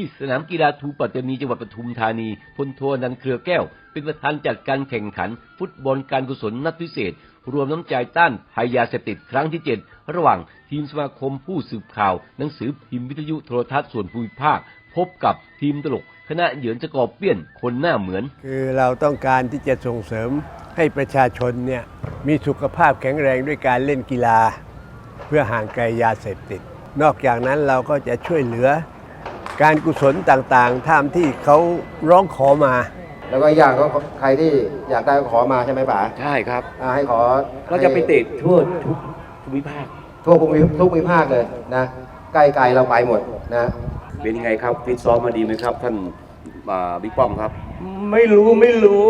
ที่สนามกีฬาทูปัตตานีจังหวัดปทุมธานีพลโทนันเครือแก้ว เป็นประธานจัดการแข่งขัน ฟุตบอลการกุศลนัดพิเศษ รวมน้ำใจต้านภัยยาเสพติดครั้งที่ 7 ระหว่างทีมสมาคมผู้สืบข่าว หนังสือพิมพ์วิทยุโทรทัศน์ส่วนภูมิภาค พบกับทีมตลก คณะเหยือนสกอร์เปี้ยนคนหน้าเหมือน คือเราต้องการที่จะส่งเสริมให้ประชาชนเนี่ยมีสุขภาพแข็งแรงด้วยการเล่นกีฬา เพื่อห่างไกลยาเสพติด นอกจากนั้นเราก็จะช่วยเหลือ การกุศลต่างๆตามที่เขาร้องขอมา แล้วก็อีกอย่างก็ใครที่อยากได้ก็ขอมาใช่ไหมป๋าใช่ครับอ่าให้ขอเราจะไปเตะทั่วทุกภูมิภาค ทั่วภูมิทุกภูมิภาคเลยนะใกล้ๆเราไปหมดนะเป็นยังไงครับฟิตซ้อมมาดีไหมครับ ท่านอ่าบิ๊กป้อมครับ ไม่รู้ไม่รู้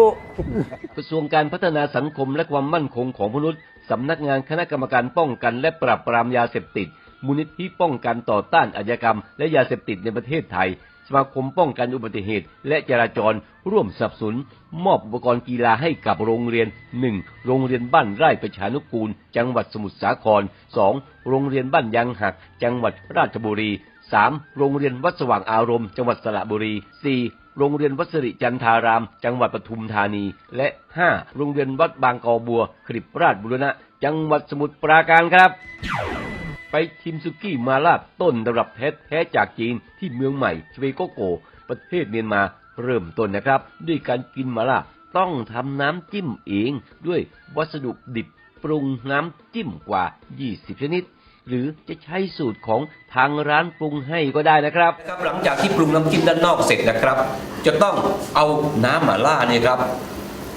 กระทรวงการพัฒนาสังคมและความมั่นคงของมนุษย์ สำนักงานคณะกรรมการป้องกันและปราบปรามยาเสพติด มูลนิธิป้องกันต่อต้านอาชญากรรม และยาเสพติดในประเทศไทย สมาคมป้องกันอุบัติเหตุ และจราจร ร่วมสนับสนุน มอบอุปกรณ์กีฬาให้กับโรงเรียน 1. โรงเรียนบ้านไร่ประชานุกูล จังหวัดสมุทรสาคร 2. โรงเรียนบ้านยังหัก จังหวัดราชบุรี 3. โรงเรียนวัดสว่างอารมณ์ จังหวัดสระบุรี 4. โรงเรียนวัดสิริจันทาราม จังหวัดปทุมธานี และ 5. โรงเรียนวัดบางกอบัวคลิปราชบุรณะ จังหวัดสมุทรปราการครับ ไปชิมซุกี้มาลาต้นตำรับแท้ๆจากจีนที่เมืองใหม่ชเวโกโก ประเทศเมียนมาเริ่มต้นนะครับ ด้วยการกินมาลาต้องทำน้ำจิ้มเอง ด้วยวัสดุดิบปรุงน้ำจิ้มกว่า 20 ชนิด หรือจะใช้สูตรของทางร้านปรุงให้ก็ได้นะครับครับหลังจากที่ปรุงน้ำจิ้มด้านนอกเสร็จนะครับ จะต้องเอาน้ำหม่าล่าเนี่ยครับ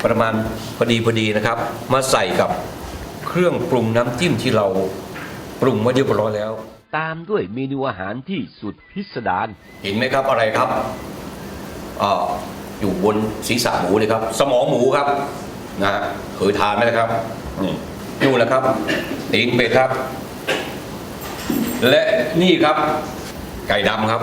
ประมาณพอดีพอดีนะครับ มาใส่กับเครื่องปรุงน้ำจิ้มที่เรา ปรุงไว้เรียบร้อยแล้ว ตามด้วยเมนูอาหารที่สุดพิสดารเห็นไหมครับอะไรครับอ่าอยู่บนศีรษะหมูเลยครับ สมองหมูครับนะฮะเคยทานไหมนะครับนี่ดูแหละครับตีนเป็ดครับ และนี่ครับ ไก่ดำครับ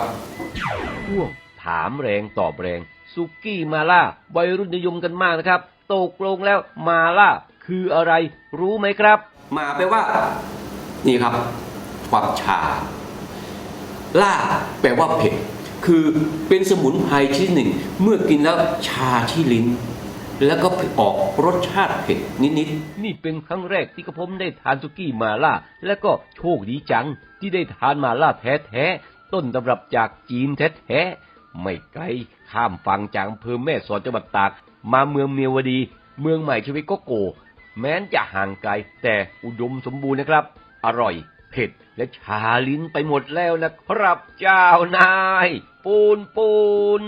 ช่วงถามแรงตอบแรงซุกี้มาล่าวัยรุ่นนิยมกันมากนะครับ ตกลงแล้วมาล่าคืออะไรรู้ไหมครับ มาแปลว่า นี่ครับ ความชาล่าแปลว่าเผ็ด คือเป็นสมุนไพรชนิดหนึ่ง เมื่อกินแล้วชาที่ลิ้น แล้วก็ออกรสชาติเผ็ดนิดนี่เป็นครั้งแรกที่กระผมได้ทานซุกี้มาล่า และก็โชคดีจัง ที่ได้ทานมาล่าแท้ๆ ต้นตำรับจากจีนแท้ๆ ไม่ไกลข้ามฝั่งจากอำเภอแม่สอดจังหวัดตาก มาเมืองเมียวดี เมืองใหม่ชเวโกโก แม้นจะห่างไกลแต่อุดมสมบูรณ์นะครับ อร่อย เผ็ด และชาลิ้นไปหมดแล้วนะครับเจ้านาย ปูนปูน